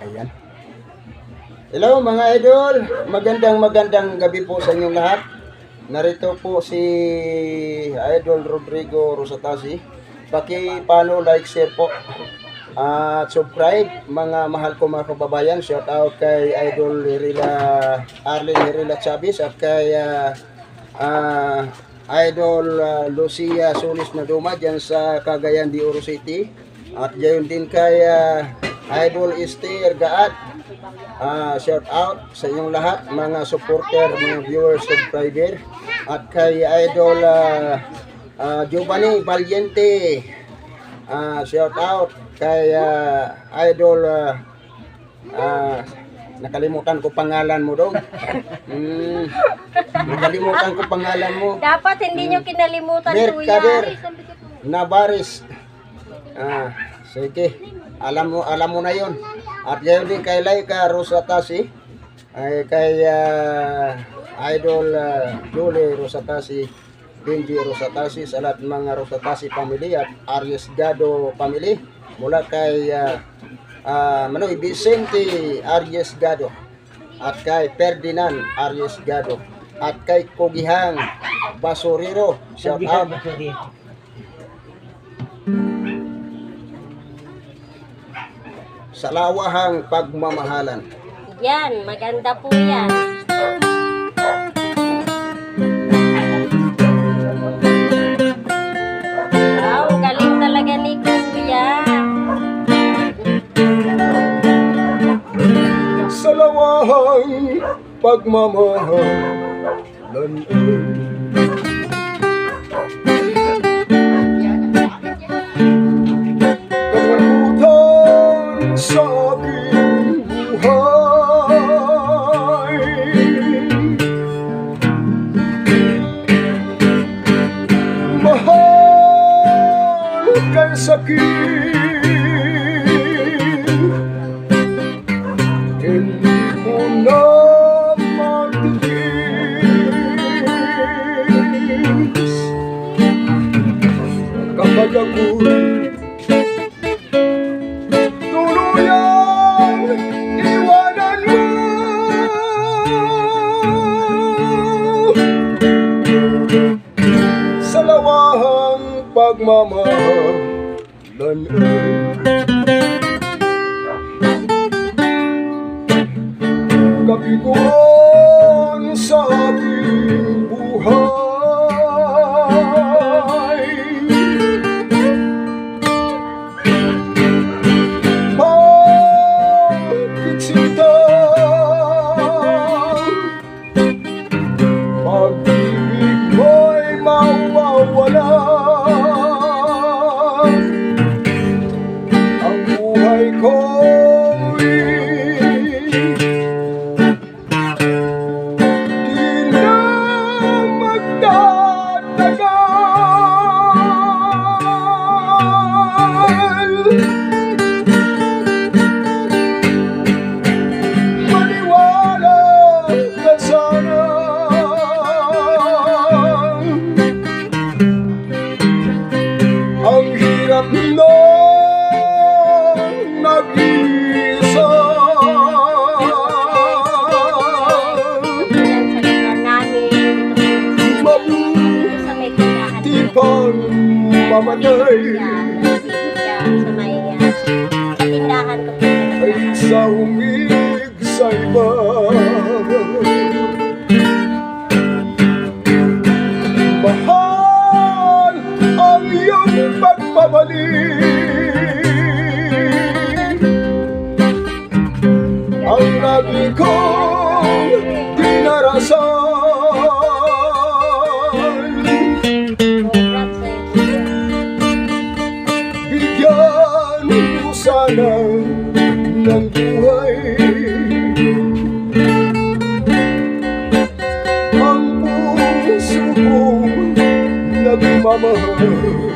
Ayan. Hello mga idol, magandang magandang gabi po sa inyong lahat. Narito po si Idol Rodrigo Rosatasi. Paki-follow, like, share po. At subscribe mga mahal ko mga kababayan. Shout out kay Idol Herila Arlen Herila Chavez at kay ah, ah, Idol ah, Lucia Solis na Duma sa Cagayan de Oro City. At gayon din kay ah, Idol Esther Gaat. Ah, shout out sa inyong lahat, mga supporter, mga viewers, subscriber. At kay Idol ah, ah, Giovanni Valiente. Ah, shout out kay ah, Idol ah, ah, nakalimutan ko pangalan mo daw. Mm, nakalimutan ko pangalan mo. Dapat hindi nyo kinalimutan, Mercader kuya. Navares. Ah, sige. Alam mo, alam mo na 'yon. At gayon din kay Laika Rosatasi. Ay kay ah, Idol uh, Julie Rosatasi, Benji Rosatasi, sa lahat ng mga Rosatasi family at Aries Gado family. Mula kay uh, Manoy Vicente Aries Gado at kay Ferdinand Aries Gado at kay Kugihang Basuriro. Shout out. Sa lawahang pagmamahalan. Yan, maganda po yan. Wow, galing talaga ni kuya. Sa lawahang pagmamahalan. Kalimutan sa aking lawahang buhay ko'y po. Ay sa umig sa iba Mahal ang iyong pagpabalik Ang lagi kong Bigyan mo sana ng buhay Ang puso kong nagmamahal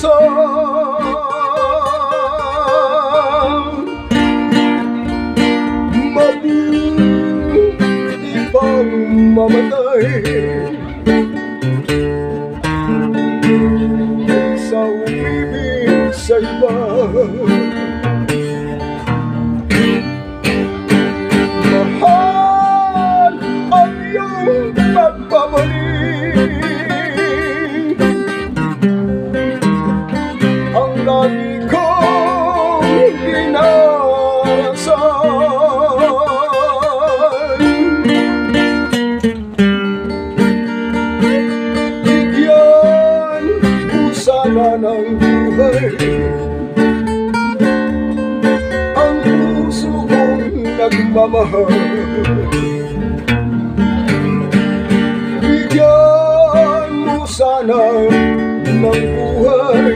isang mabuti pang mamatay nagmamahal Bigyan mo sana ng buhay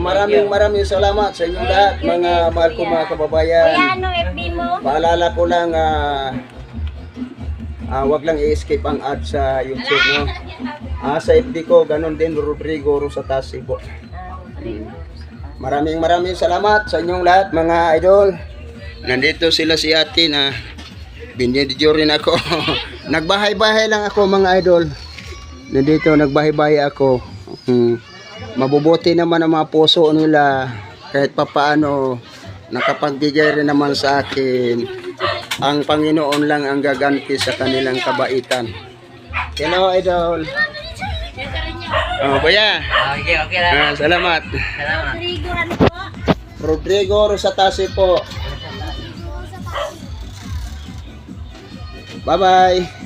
Maraming maraming salamat sa inyong lahat, mga mahal ko mga kababayan. Kuya, ano FB mo? Paalala ko lang, ah, ah, wag lang i-escape ang ad sa YouTube, no? Ah, sa FB ko, ganun din, Rodrigo Rosatasi po. Ah. Maraming maraming salamat sa inyong lahat, mga idol. Nandito sila si ate na binidyo rin ako. nagbahay-bahay lang ako, mga idol. Nandito, nagbahay-bahay ako. Hmm. Mabubuti naman ang mga puso nila kahit papaano nakapagbigay rin naman sa akin ang Panginoon lang ang gaganti sa kanilang kabaitan. Hello, idol. Oh, kuya. Okay, okay lang. Ah, salamat. Salamat. Rodrigo, po? Rosatasi po. Bye-bye.